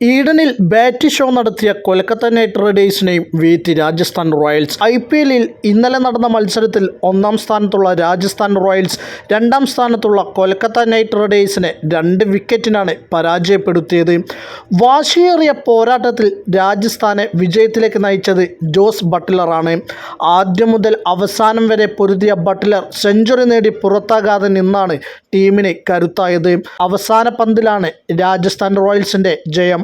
ഈഡനിൽ bat show നടത്തിയ Kolkata night റൈഡേഴ്സിനെയും വീറ്റ് രാജസ്ഥാൻ റോയൽസ്. ഐ പി എല്ലിൽ ഇന്നലെ നടന്ന മത്സരത്തിൽ ഒന്നാം സ്ഥാനത്തുള്ള രാജസ്ഥാൻ റോയൽസ് രണ്ടാം സ്ഥാനത്തുള്ള കൊൽക്കത്ത നൈറ്റ് റൈഡേഴ്സിനെ രണ്ട് വിക്കറ്റിനാണ് പരാജയപ്പെടുത്തിയത്. വാശിയേറിയ പോരാട്ടത്തിൽ രാജസ്ഥാനെ വിജയത്തിലേക്ക് നയിച്ചത് ജോസ് ബട്ട്ലറാണ് ആദ്യം മുതൽ അവസാനം വരെ പൊരുതിയ ബട്ട്ലർ സെഞ്ചുറി നേടി പുറത്താകാതെ നിന്നാണ് ടീമിന് കരുത്തായത്. അവസാന പന്തിലാണ് രാജസ്ഥാൻ റോയൽസിന്റെ ജയം.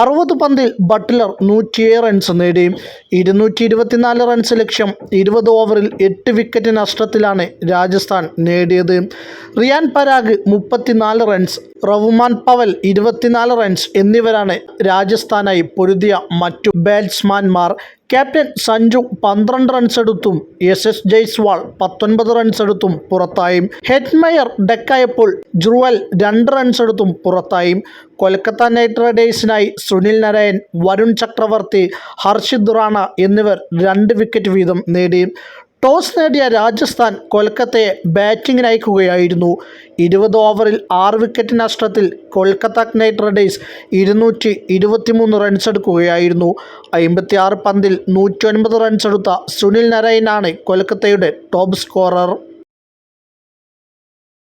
അറുപത് പന്തിൽ ബട്ട്ലർ നൂറ്റിയേഴ് റൺസ് നേടി ഇരുന്നൂറ്റി ഇരുപത്തിനാല് റൺസ് ലക്ഷ്യം ഇരുപത് ഓവറിൽ എട്ട് വിക്കറ്റ് നഷ്ടത്തിലാണ് രാജസ്ഥാൻ നേടിയത്. റിയാൻ പരാഗ് മുപ്പത്തിനാല് റൺസ് റഹ്മാൻ പവൽ ഇരുപത്തിനാല് റൺസ് എന്നിവരാണ് രാജസ്ഥാനായി പൊരുതിയ മറ്റു ബാറ്റ്സ്മാൻമാർ. ക്യാപ്റ്റൻ സഞ്ജു പന്ത്രണ്ട് റൺസ് എടുത്തും എസ് എസ് ജയ്സ്വാൾ പത്തൊൻപത് റൺസ് എടുത്തും പുറത്തായും. ഹെറ്റ്മയർ ഡെക്കായപ്പോൾ ജ്രുവൽ രണ്ട് റൺസ് എടുത്തും പുറത്തായും. കൊൽക്കത്ത നൈറ്റ് റൈഡേഴ്സിനായി സുനിൽ നരയൻ വരുൺ ചക്രവർത്തി ഹർഷിദ് റാണ എന്നിവർ രണ്ട് വിക്കറ്റ് വീതം നേടി. ടോസ് നേടിയ രാജസ്ഥാൻ കൊൽക്കത്തയെ ബാറ്റിംഗിന് അയക്കുകയായിരുന്നു. ഇരുപത് ഓവറിൽ ആറ് വിക്കറ്റ് നഷ്ടത്തിൽ കൊൽക്കത്ത നൈറ്റ് റൈഡേഴ്സ് ഇരുന്നൂറ്റി ഇരുപത്തിമൂന്ന് റൺസ് എടുക്കുകയായിരുന്നു. അമ്പത്തിയാറ് പന്തിൽ നൂറ്റി ഒൻപത് റൺസ് എടുത്ത സുനിൽ നരൈനാണ് കൊൽക്കത്തയുടെ ടോപ്പ് സ്കോറർ